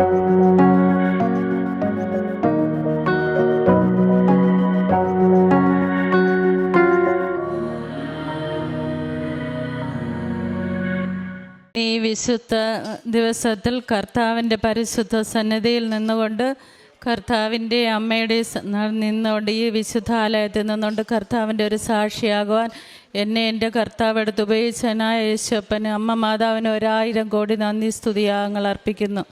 ഈ വിശുദ്ധ ദിവസത്തിൽ കർത്താവിന്റെ പരിശുദ്ധ സന്നിധിയിൽ നിന്നുകൊണ്ട് കർത്താവിന്റെ അമ്മയുടെ നിന്നുകൊണ്ട് ഈ വിശുദ്ധാലയത്തിൽ നിന്നുകൊണ്ട് കർത്താവിന്റെ ഒരു സാക്ഷിയാകുവാൻ എന്നെ എന്റെ കർത്താവ് എടുത്ത് ഉപയോഗിച്ചനായ യേശപ്പന് അമ്മ മാതാവിന് ഒരായിരം കോടി നന്ദി സ്തുതിയാഗങ്ങൾ അർപ്പിക്കുന്നു.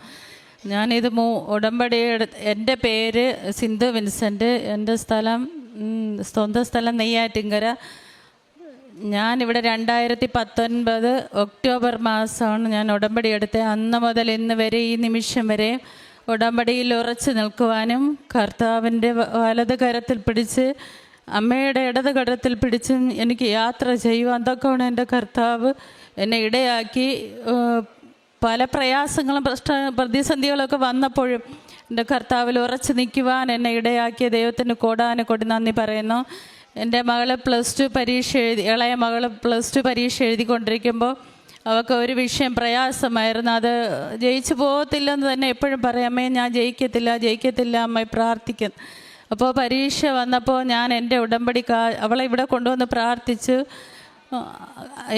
ഞാനിത് മൂ ഉടമ്പടി എന്റെ പേര് സിന്ധു വിൻസെന്റ്. എന്റെ സ്ഥലം സ്വന്തം സ്ഥലം നെയ്യാറ്റിങ്കര ഞാനിവിടെ രണ്ടായിരത്തി പത്തൊൻപത് ഒക്ടോബർ മാസമാണ് ഞാൻ ഉടമ്പടി എടുത്തത്. അന്ന് മുതൽ ഇന്ന് വരെ ഈ നിമിഷം വരെ ഉടമ്പടിയിൽ ഉറച്ചു നിൽക്കുവാനും കർത്താവിന്റെ വലത് കരത്തിൽ പിടിച്ച് അമ്മയുടെ ഇടത് കരത്തിൽ പിടിച്ചും എനിക്ക് യാത്ര ചെയ്യുവാൻ തക്കവണ്ണം എന്റെ കർത്താവ് എന്നെ ഇടയാക്കി പല പ്രയാസങ്ങളും പ്രശ്ന പ്രതിസന്ധികളൊക്കെ വന്നപ്പോഴും എന്റെ കർത്താവിൽ ഉറച്ചു നിൽക്കുവാൻ എന്നെ ഇടയാക്കിയ ദൈവത്തിന് കോടാനെ കൊടി നന്ദി പറയുന്നു. എന്റെ മകൾ പ്ലസ് ടു പരീക്ഷ എഴുതി ഇളയ മകൾ പ്ലസ് ടു പരീക്ഷ എഴുതിക്കൊണ്ടിരിക്കുമ്പോൾ അവൾക്ക് ഒരു വിഷയം പ്രയാസമായിരുന്നു. അത് ജയിച്ചു പോകത്തില്ലെന്ന് തന്നെ എപ്പോഴും പറയും അമ്മയെ ഞാൻ ജയിക്കത്തില്ല ജയിക്കത്തില്ല അമ്മ പ്രാർത്ഥിക്കും. അപ്പോൾ പരീക്ഷ വന്നപ്പോൾ ഞാൻ എന്റെ ഉടമ്പടി കാ അവളെ ഇവിടെ കൊണ്ടുവന്ന് പ്രാർത്ഥിച്ചു.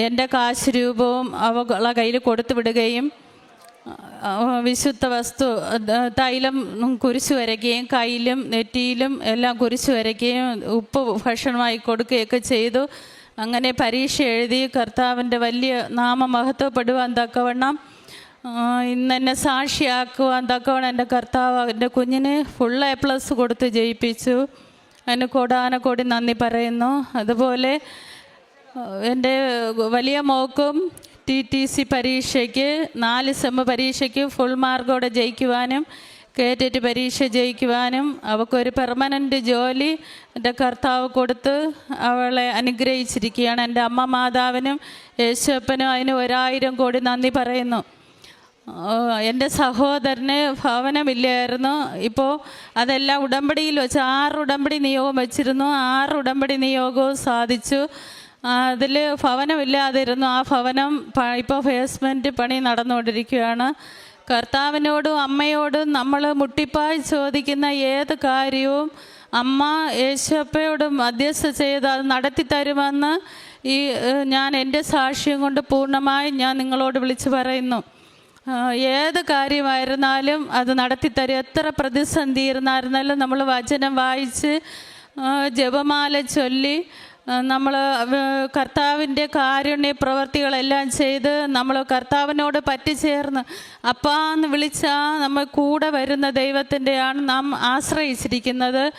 എന്റെ കാശ് രൂപവും അവളെ കയ്യിൽ കൊടുത്തു വിടുകയും വിശുദ്ധ വസ്തു തൈലം കുരിശു വരയ്ക്കുകയും കയ്യിലും നെറ്റിയിലും എല്ലാം കുരിശു വരയ്ക്കുകയും ഉപ്പ് ഭക്ഷണമായി കൊടുക്കുകയൊക്കെ ചെയ്തു. അങ്ങനെ പരീക്ഷ എഴുതി കർത്താവിന്റെ വലിയ നാമം മഹത്വപ്പെടുവാൻ തക്കവണ്ണം ഇന്ന് എന്നെ സാക്ഷിയാക്കുവാൻ തക്കവണ്ണം എന്റെ കർത്താവ് എന്റെ കുഞ്ഞിന് ഫുൾ എ പ്ലസ് കൊടുത്ത് ജയിപ്പിച്ചു. അതിന് കോടാനക്കോടി നന്ദി പറയുന്നു. അതുപോലെ എന്റെ വലിയ മോക്കും ടി ടി സി പരീക്ഷയ്ക്ക് നാല് സെമ്മ് പരീക്ഷയ്ക്ക് ഫുൾ മാർക്കോടെ ജയിക്കുവാനും കേറ്ററ്റ് പരീക്ഷ ജയിക്കുവാനും അവൾക്കൊരു പെർമനന്റ് ജോലി എന്റെ കർത്താവ് കൊടുത്ത് അവളെ അനുഗ്രഹിച്ചിരിക്കുകയാണ്. എന്റെ അമ്മ മാതാവിനും യേശപ്പനും അതിന് ഒരായിരം കോടി നന്ദി പറയുന്നു. എന്റെ സഹോദരന് ഭവനമില്ലായിരുന്നു. ഇപ്പോൾ അതെല്ലാം ഉടമ്പടിയിൽ വെച്ച് ആറ് ഉടമ്പടി നിയോഗം വെച്ചിരുന്നു. ആറ് ഉടമ്പടി നിയോഗവും സാധിച്ചു. അതിൽ ഭവനമില്ലാതിരുന്നു. ആ ഭവനം ഇപ്പോൾ ഫേസ്മെന്റ് പണി നടന്നുകൊണ്ടിരിക്കുകയാണ്. കർത്താവിനോടും അമ്മയോടും നമ്മൾ മുട്ടിപ്പായി ചോദിക്കുന്ന ഏത് കാര്യവും അമ്മ യേശപ്പയോടും മധ്യസ്ഥ ചെയ്ത് അത് നടത്തി തരുമെന്ന് ഈ ഞാൻ എന്റെ സാക്ഷ്യം കൊണ്ട് പൂർണമായും ഞാൻ നിങ്ങളോട് വിളിച്ചു പറയുന്നു. ഏത് കാര്യമായിരുന്നാലും അത് നടത്തിത്തരും എത്ര പ്രതിസന്ധി ഇരുന്നായിരുന്നാലും നമ്മൾ വചനം വായിച്ച് ജപമാല ചൊല്ലി നമ്മൾ കർത്താവിന്റെ കാരുണ്യ പ്രവർത്തികളെല്ലാം ചെയ്ത് നമ്മൾ കർത്താവിനോട് പറ്റിച്ചേർന്ന് അപ്പാന്ന് വിളിച്ചാൽ നമ്മൾ കൂടെ വരുന്ന ദൈവത്തിന്റെയാണ് നാം ആശ്രയിച്ചിരിക്കുന്നത്.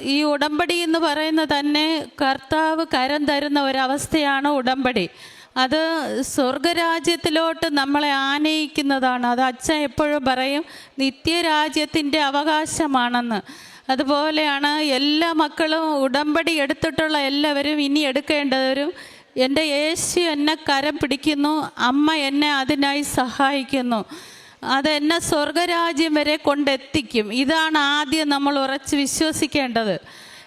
ഈ ഉടമ്പടി എന്ന് പറയുന്നത് തന്നെ കർത്താവ് കരം തരുന്ന ഒരവസ്ഥയാണ് ഉടമ്പടി. അത് സ്വർഗരാജ്യത്തിലോട്ട് നമ്മളെ ആനയിക്കുന്നതാണ്. അത് അച്ഛൻ എപ്പോഴും പറയും നിത്യരാജ്യത്തിന്റെ അവകാശമാണെന്ന്. അതുപോലെയാണ് എല്ലാ മക്കളും ഉടമ്പടി എടുത്തിട്ടുള്ള എല്ലാവരും ഇനി എടുക്കേണ്ടവരും. എന്റെ യേശു എന്നെ കരം പിടിക്കുന്നു അമ്മ എന്നെ അതിനായി സഹായിക്കുന്നു. അത് എന്നെ സ്വർഗരാജ്യം വരെ കൊണ്ടെത്തിക്കും. ഇതാണ് ആദ്യം നമ്മൾ ഉറച്ച് വിശ്വസിക്കേണ്ടത്.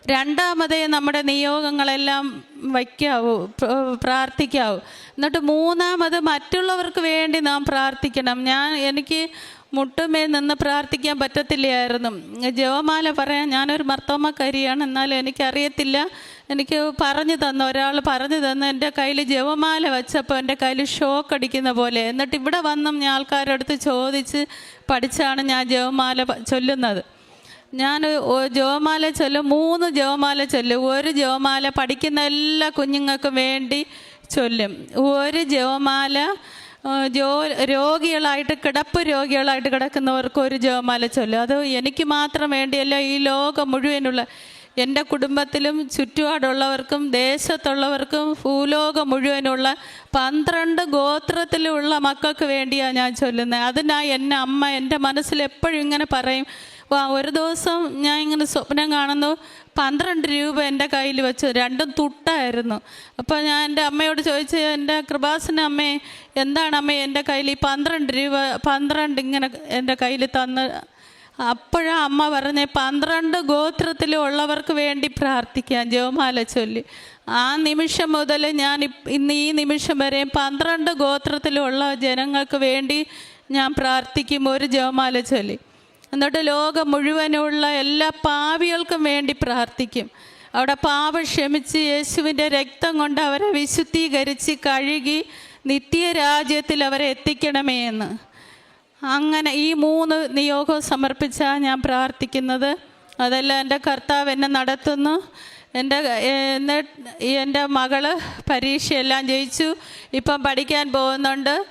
രണ്ടാമതേ നമ്മുടെ നിയോഗങ്ങളെല്ലാം വയ്ക്കാവൂ പ്ര- പ്രാർത്ഥിക്കാവൂ. എന്നിട്ട് മൂന്നാമത് മറ്റുള്ളവർക്ക് വേണ്ടി നാം പ്രാർത്ഥിക്കണം. ഞാൻ എനിക്ക് മുട്ടുമേ നിന്ന് പ്രാർത്ഥിക്കാൻ പറ്റത്തില്ലായിരുന്നു. ജവമാല പറയാൻ ഞാനൊരു മർത്തോമക്കരിയാണ്. എന്നാലും എനിക്കറിയത്തില്ല. എനിക്ക് പറഞ്ഞു തന്ന ഒരാൾ പറഞ്ഞു തന്ന എന്റെ കയ്യിൽ ജവമാല വെച്ചപ്പോൾ എന്റെ കയ്യിൽ ഷോക്ക് അടിക്കുന്ന പോലെ. എന്നിട്ട് ഇവിടെ വന്നും ഞാൻ ആൾക്കാരടുത്ത് ചോദിച്ച് പഠിച്ചാണ് ഞാൻ ജവമാല ചൊല്ലുന്നത്. ഞാൻ ജവമാല ചൊല്ലും മൂന്ന് ജവമാല ചൊല്ലും. ഒരു ജവമാല പഠിക്കുന്ന എല്ലാ കുഞ്ഞുങ്ങൾക്കും വേണ്ടി ചൊല്ലും. ഒരു ജവമാല ജോ രോഗികളായിട്ട് കിടപ്പ് രോഗികളായിട്ട് കിടക്കുന്നവർക്ക് ഒരു ജോമാല ചൊല്ലും അത് എനിക്ക് മാത്രം വേണ്ടിയല്ല ഈ ലോകം മുഴുവനുള്ള എന്റെ കുടുംബത്തിലും ചുറ്റുപാടുള്ളവർക്കും ദേശത്തുള്ളവർക്കും ഭൂലോകം മുഴുവനുള്ള പന്ത്രണ്ട് ഗോത്രത്തിലുള്ള മക്കൾക്ക് വേണ്ടിയാണ് ഞാൻ ചൊല്ലുന്നത് അതിനായി എന്റെ അമ്മ എന്റെ മനസ്സിൽ എപ്പോഴും ഇങ്ങനെ പറയും ഒരു ദിവസം ഞാൻ ഇങ്ങനെ സ്വപ്നം കാണുന്നു പന്ത്രണ്ട് രൂപ എന്റെ കയ്യിൽ വെച്ചു. രണ്ടും തുട്ടായിരുന്നു. അപ്പോൾ ഞാൻ എന്റെ അമ്മയോട് ചോദിച്ചു എന്റെ കൃപാസന അമ്മേ എന്താണ് അമ്മേ എന്റെ കയ്യിൽ ഈ പന്ത്രണ്ട് രൂപ പന്ത്രണ്ട് ഇങ്ങനെ എന്റെ കയ്യിൽ തന്ന് അപ്പോഴാ അമ്മ പറഞ്ഞേ പന്ത്രണ്ട് ഗോത്രത്തിലുള്ളവർക്ക് വേണ്ടി പ്രാർത്ഥിക്കാൻ ജോമാല ചൊല്ലി. ആ നിമിഷം മുതൽ ഞാൻ ഇന്ന് ഈ നിമിഷം വരെ പന്ത്രണ്ട് ഗോത്രത്തിലുള്ള ജനങ്ങൾക്ക് വേണ്ടി ഞാൻ പ്രാർത്ഥിക്കും ഒരു ജോമാല ചൊല്ലി. എന്നിട്ട് ലോകം മുഴുവനുള്ള എല്ലാ പാവികൾക്കും വേണ്ടി പ്രാർത്ഥിക്കും. അവിടെ പാപം ക്ഷമിച്ച് യേശുവിന്റെ രക്തം കൊണ്ട് അവരെ വിശുദ്ധീകരിച്ച് കഴുകി നിത്യരാജ്യത്തിൽ അവരെ എത്തിക്കണമേ എന്ന്. അങ്ങനെ ഈ മൂന്ന് നിയോഗം സമർപ്പിച്ചാണ് ഞാൻ പ്രാർത്ഥിക്കുന്നത്. അതെല്ലാം എന്റെ കർത്താവ് എന്നെ നടത്തുന്നു. എന്റെ എന്റെ മകൾ പരീക്ഷയെല്ലാം ജയിച്ചു. ഇപ്പം പഠിക്കാൻ പോകുന്നുണ്ട്.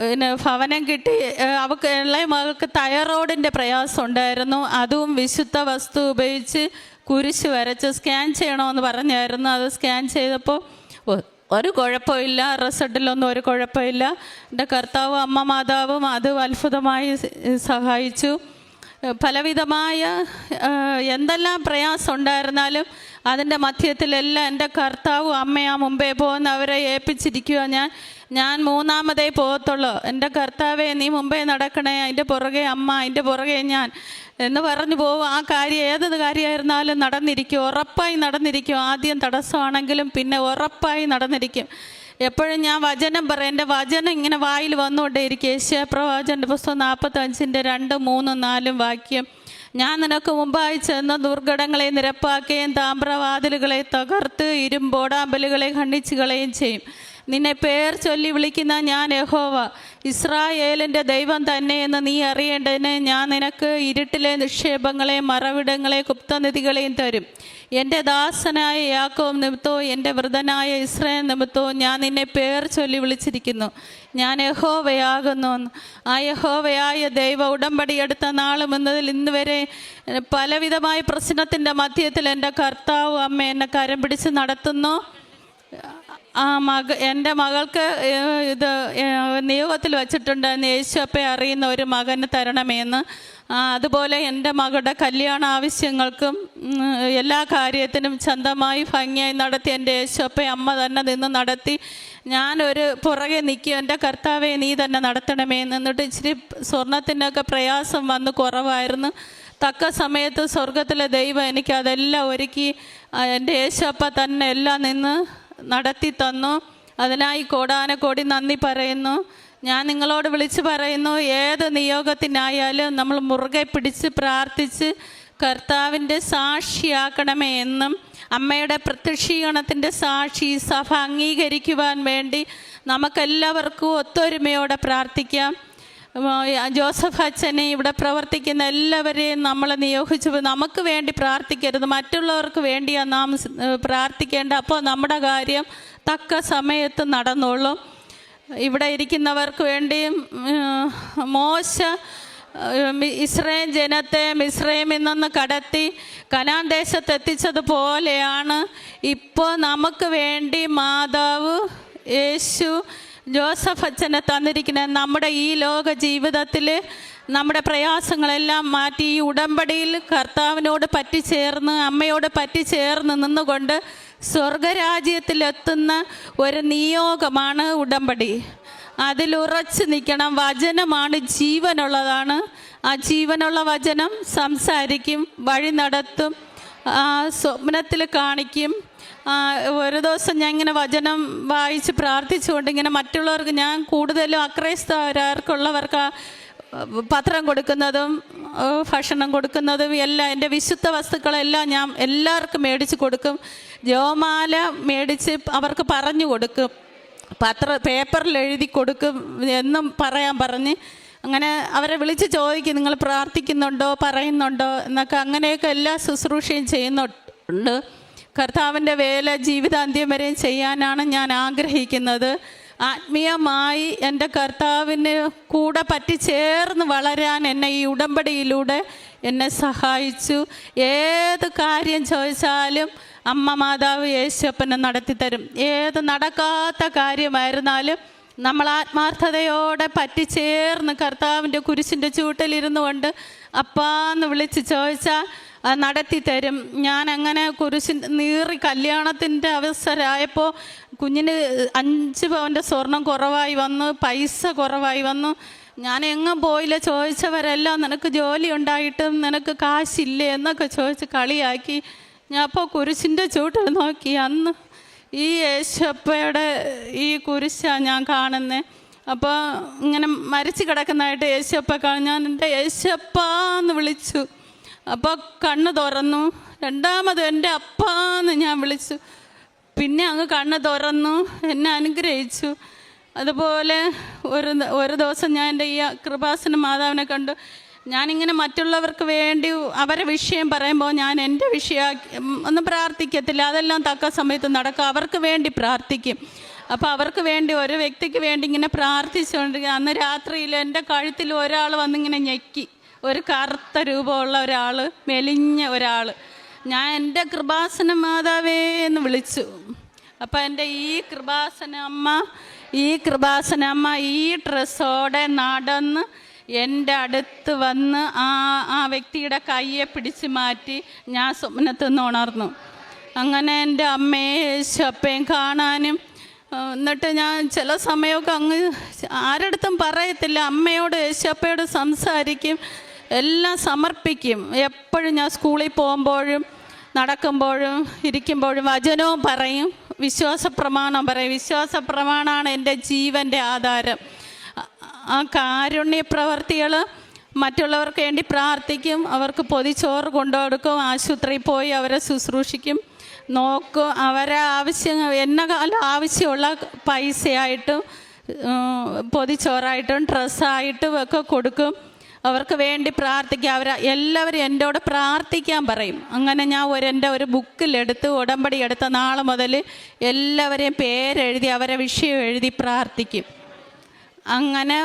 പിന്നെ ഭവനം കിട്ടി. അവൾക്ക് ഇളയ മകൾക്ക് തൈറോയിഡിന്റെ പ്രയാസം ഉണ്ടായിരുന്നു അതും വിശുദ്ധ വസ്തു ഉപയോഗിച്ച് കുരിശ് വരച്ച് സ്കാൻ ചെയ്യണമെന്ന് പറഞ്ഞായിരുന്നു. അത് സ്കാൻ ചെയ്തപ്പോൾ ഒരു കുഴപ്പമില്ല റിസൾട്ടിലൊന്നും ഒരു കുഴപ്പമില്ല. എന്റെ കർത്താവും അമ്മ മാതാവും അത് അത്ഭുതമായി സഹായിച്ചു. പലവിധമായ എന്തെല്ലാം പ്രയാസം ഉണ്ടായിരുന്നാലും അതിന്റെ മധ്യത്തിലെല്ലാം എന്റെ കർത്താവും അമ്മയാ മുമ്പേ പോകുന്ന അവരെ ഏൽപ്പിച്ചിരിക്കുക ഞാൻ. ഞാൻ മൂന്നാമതേ പോകത്തുള്ളൂ. എന്റെ കർത്താവെ നീ മുമ്പേ നടക്കണേ അതിന്റെ പുറകെ അമ്മ അതിന്റെ പുറകെ ഞാൻ എന്ന് പറഞ്ഞു പോകും. ആ കാര്യം ഏതൊരു കാര്യമായിരുന്നാലും നടന്നിരിക്കും. ഉറപ്പായി നടന്നിരിക്കും. ആദ്യം തടസ്സമാണെങ്കിലും പിന്നെ ഉറപ്പായി നടന്നിരിക്കും. എപ്പോഴും ഞാൻ വചനം പറയാം. എന്റെ വചനം ഇങ്ങനെ വായിൽ വന്നുകൊണ്ടേയിരിക്കും. പ്രവാചന്റെ പുസ്തകം നാൽപ്പത്തഞ്ചിന്റെ രണ്ട് മൂന്നും നാലും വാക്യം. ഞാൻ നിനക്ക് മുമ്പായി ചെന്ന് ദുർഘടങ്ങളെ നിരപ്പാക്കുകയും താമ്രവാതിലുകളെ തകർത്ത് ഇരുമ്പോടാമ്പലുകളെ ഖണ്ഡിച്ചുകളയും ചെയ്യും. നിന്നെ പേർ ചൊല്ലി വിളിക്കുന്ന ഞാൻ യഹോവ. ഇസ്രായേലിന്റെ ദൈവം തന്നെയെന്ന് നീ അറിയേണ്ടതിന് ഞാൻ നിനക്ക് ഇരുട്ടിലെ നിക്ഷേപങ്ങളെ മറവിടങ്ങളെ ഗുപ്തനിധികളെയും തരും. എന്റെ ദാസനായ യാക്കോവ് നിമിത്തവും എന്റെ വൃതനായ ഇസ്രായേൽ നിമിത്തവും ഞാൻ നിന്നെ പേർ ചൊല്ലി വിളിച്ചിരിക്കുന്നു. ഞാൻ യഹോവയാകുന്നു. ആ യഹോവയായ ദൈവ ഉടമ്പടി എടുത്ത നാളും എന്നതിൽ ഇന്ന് വരെ പലവിധമായ പ്രശ്നത്തിന്റെ മധ്യത്തിൽ എന്റെ കർത്താവ് അമ്മ എന്നെ കരം പിടിച്ച് നടത്തുന്നു. ആ മക എന്റെ മകൾക്ക് ഇത് നിയോഗത്തിൽ വെച്ചിട്ടുണ്ടെന്ന് യേശുപ്പെ അറിയുന്ന ഒരു മകന് തരണമേന്ന്. അതുപോലെ എന്റെ മകളുടെ കല്യാണ ആവശ്യങ്ങൾക്കും എല്ലാ കാര്യത്തിനും ചന്തമായി ഭംഗിയായി നടത്തി എന്റെ യേശുപ്പെ അമ്മ തന്നെ നിന്ന് നടത്തി. ഞാനൊരു പുറകെ നിൽക്കും. എന്റെ കർത്താവെ നീ തന്നെ നടത്തണമേ എന്ന്. എന്നിട്ട് ഇച്ചിരി സ്വർണത്തിനൊക്കെ പ്രയാസം വന്ന് കുറവായിരുന്നു. തക്ക സമയത്ത് സ്വർഗത്തിലെ ദൈവം എനിക്ക് അതെല്ലാം ഒരുക്കി. എന്റെ യേശുപ്പ തന്നെ എല്ലാം നിന്ന് നടത്തി തന്നു. അതിനായി കോടാനക്കോടി നന്ദി പറയുന്നു. ഞാൻ നിങ്ങളോട് വിളിച്ചു പറയുന്നു ഏത് നിയോഗത്തിനായാലും നമ്മൾ മുറുകെ പിടിച്ച് പ്രാർത്ഥിച്ച് കർത്താവിന്റെ സാക്ഷിയാക്കണമേ എന്നും അമ്മയുടെ പ്രത്യക്ഷീകരണത്തിന്റെ സാക്ഷി സഭ അംഗീകരിക്കുവാൻ വേണ്ടി നമുക്കെല്ലാവർക്കും ഒത്തൊരുമയോടെ പ്രാർത്ഥിക്കാം. ജോസഫ് അച്ഛനെ ഇവിടെ പ്രവർത്തിക്കുന്ന എല്ലാവരെയും നമ്മൾ നിയോഗിച്ചു നമുക്ക് വേണ്ടി പ്രാർത്ഥിക്കരുത്. മറ്റുള്ളവർക്ക് വേണ്ടിയാണ് നാം പ്രാർത്ഥിക്കേണ്ട അപ്പോൾ നമ്മുടെ കാര്യം തക്ക സമയത്ത് നടന്നോളും. ഇവിടെ ഇരിക്കുന്നവർക്ക് വേണ്ടിയും മോശ ഇസ്രയേൽ ജനത്തെ മിസ്രൈമിൽ നിന്ന് കടത്തി കനാൻ ദേശത്ത് എത്തിച്ചതുപോലെയാണ്. ഇപ്പോൾ നമുക്ക് വേണ്ടി മാതാവ് യേശു ജോസഫ് അച്ഛനെ തന്നിരിക്കുന്ന നമ്മുടെ ഈ ലോക ജീവിതത്തിൽ നമ്മുടെ പ്രയാസങ്ങളെല്ലാം മാറ്റി ഈ ഉടമ്പടിയിൽ കർത്താവിനോട് പറ്റിച്ചേർന്ന് അമ്മയോട് പറ്റിച്ചേർന്ന് നിന്നുകൊണ്ട് സ്വർഗരാജ്യത്തിലെത്തുന്ന ഒരു നിയോഗമാണ് ഉടമ്പടി. അതിലുറച്ച് നിൽക്കണം. വചനമാണ് ജീവനുള്ളതാണ്. ആ ജീവനുള്ള വചനം സംസാരിക്കും വഴി നടത്തും സ്വപ്നത്തിൽ കാണിക്കും. ഒരു ദിവസം ഞാൻ ഇങ്ങനെ വചനം വായിച്ച് പ്രാർത്ഥിച്ചുകൊണ്ട് ഇങ്ങനെ മറ്റുള്ളവർക്ക് ഞാൻ കൂടുതലും അക്രൈസ്തവരാർക്കുള്ളവർക്ക് പത്രം കൊടുക്കുന്നതും ഭക്ഷണം കൊടുക്കുന്നതും എല്ലാം എന്റെ വിശുദ്ധ വസ്തുക്കളെല്ലാം ഞാൻ എല്ലാവർക്കും മേടിച്ച് കൊടുക്കും. ജോമാല മേടിച്ച് അവർക്ക് പറഞ്ഞു കൊടുക്കും. പത്ര പേപ്പറിൽ എഴുതി കൊടുക്കും എന്നും പറയാൻ പറഞ്ഞ്. അങ്ങനെ അവരെ വിളിച്ച് ചോദിക്കും നിങ്ങൾ പ്രാർത്ഥിക്കുന്നുണ്ടോ? പറയുന്നുണ്ടോ? എന്നൊക്കെ അങ്ങനെയൊക്കെ എല്ലാ ശുശ്രൂഷയും ചെയ്യുന്നുണ്ട്. കർത്താവിന്റെ വേല ജീവിതാന്ത്യം വരെയും ചെയ്യാനാണ് ഞാൻ ആഗ്രഹിക്കുന്നത്. ആത്മീയമായി എന്റെ കർത്താവിന് കൂടെ പറ്റിച്ചേർന്ന് വളരാൻ എന്നെ ഈ ഉടമ്പടിയിലൂടെ എന്നെ സഹായിച്ചു. ഏത് കാര്യം ചോദിച്ചാലും അമ്മ മാതാവ് യേശുപ്പനെ നടത്തിത്തരും. ഏത് നടക്കാത്ത കാര്യമായിരുന്നാലും നമ്മൾ ആത്മാർത്ഥതയോടെ പറ്റിച്ചേർന്ന് കർത്താവിന്റെ കുരിശിന്റെ ചൂട്ടിലിരുന്നു കൊണ്ട് അപ്പാന്ന് വിളിച്ച് ചോദിച്ചാൽ നടത്തി തരും. ഞാൻ അങ്ങനെ കുരിശിൻ നീറി കല്യാണത്തിന്റെ അവസരമായപ്പോൾ കുഞ്ഞിന് അഞ്ച് പവന്റെ സ്വർണം കുറവായി വന്നു പൈസ കുറവായി വന്നു. ഞാൻ എങ്ങും പോയില്ല ചോദിച്ചവരെല്ലാം നിനക്ക് ജോലി ഉണ്ടായിട്ടും നിനക്ക് കാശില്ലേ എന്നൊക്കെ ചോദിച്ച് കളിയാക്കി. ഞാൻ അപ്പോൾ കുരിശിന്റെ ചൂട്ടിൽ നോക്കി അന്ന് ഈ യേശപ്പയുടെ ഈ കുരിശാണ് ഞാൻ കാണുന്നത് അപ്പോൾ ഇങ്ങനെ മരിച്ചു കിടക്കുന്നതായിട്ട് യേശപ്പ കാണും. ഞാൻ എന്റെ യേശപ്പാന്ന് വിളിച്ചു. അപ്പോൾ കണ്ണ് തുറന്നു. രണ്ടാമത് എന്റെ അപ്പാന്ന് ഞാൻ വിളിച്ചു. പിന്നെ അങ്ങ് കണ്ണ് തുറന്നു. എന്നെ അനുഗ്രഹിച്ചു. അതുപോലെ ഒരു ഒരു ദിവസം ഞാൻ എന്റെ ഈ കൃപാസന മാതാവിനെ കണ്ടു. ഞാനിങ്ങനെ മറ്റുള്ളവർക്ക് വേണ്ടി അവരെ വിഷയം പറയുമ്പോൾ ഞാൻ എന്റെ വിഷയമാക്കി ഒന്നും പ്രാർത്ഥിക്കത്തില്ല. അതെല്ലാം തക്ക സമയത്ത് നടക്കും. അവർക്ക് വേണ്ടി പ്രാർത്ഥിക്കും. അപ്പോൾ അവർക്ക് വേണ്ടി ഒരു വ്യക്തിക്ക് വേണ്ടി ഇങ്ങനെ പ്രാർത്ഥിച്ചുകൊണ്ടിരിക്കുക. അന്ന് രാത്രിയിൽ എന്റെ കഴുത്തിൽ ഒരാൾ വന്നിങ്ങനെ ഞെക്കി. ഒരു കറുത്ത രൂപമുള്ള ഒരാൾ മെലിഞ്ഞ ഒരാൾ ഞാൻ എന്റെ കൃപാസന മാതാവേ എന്ന് വിളിച്ചു. അപ്പം എന്റെ ഈ കൃപാസന അമ്മ ഈ കൃപാസന അമ്മ ഈ ഡ്രസ്സോടെ നടന്ന് എന്റെ അടുത്ത് വന്ന് ആ ആ വ്യക്തിയുടെ കയ്യെ പിടിച്ച് മാറ്റി ഞാൻ സ്വപ്നത്തിൽ നിന്ന് ഉണർന്നു. അങ്ങനെ എന്റെ അമ്മയെ യേശപ്പയും കാണാനും എന്നിട്ട് ഞാൻ ചില സമയമൊക്കെ അങ്ങ് ആരടുത്തും പറയത്തില്ല. അമ്മയോട് യേശപ്പയോട് സംസാരിക്കും. എല്ലാം സമർപ്പിക്കും. എപ്പോഴും ഞാൻ സ്കൂളിൽ പോകുമ്പോഴും നടക്കുമ്പോഴും ഇരിക്കുമ്പോഴും വചനവും പറയും. വിശ്വാസ പ്രമാണം പറയും. വിശ്വാസ പ്രമാണമാണ് എന്റെ ജീവന്റെ ആധാരം. ആ- കാരുണ്യ പ്രവർത്തികൾ മറ്റുള്ളവർക്ക് വേണ്ടി പ്രാർത്ഥിക്കും. അവർക്ക് പൊതിച്ചോറ് കൊണ്ടുകൊടുക്കും ആശുപത്രിയിൽ പോയി അവരെ ശുശ്രൂഷിക്കും. നോക്കും അവരെ ആവശ്യം എന്നെ കാലം ആവശ്യമുള്ള പൈസയായിട്ടും പൊതിച്ചോറായിട്ടും ഡ്രസ്സായിട്ടും ഒക്കെ കൊടുക്കും. അവർക്ക് വേണ്ടി പ്രാർത്ഥിക്കുക. അവർ എല്ലാവരും എന്നോട് പ്രാർത്ഥിക്കാൻ പറയും. അങ്ങനെ ഞാൻ ഒരു എന്റെ ഒരു ബുക്കിലെടുത്ത് ഉടമ്പടി എടുത്ത നാളെ മുതൽ എല്ലാവരെയും പേരെഴുതി അവരെ വിഷയം എഴുതി പ്രാർത്ഥിക്കും. അങ്ങനെ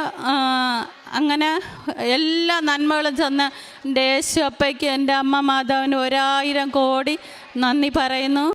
അങ്ങനെ എല്ലാ നന്മകളും ചെന്ന് എന്റെ യേശു അപ്പയ്ക്ക് എന്റെ അമ്മ മാതാവിന് ഒരായിരം കോടി നന്ദി പറയുന്നു.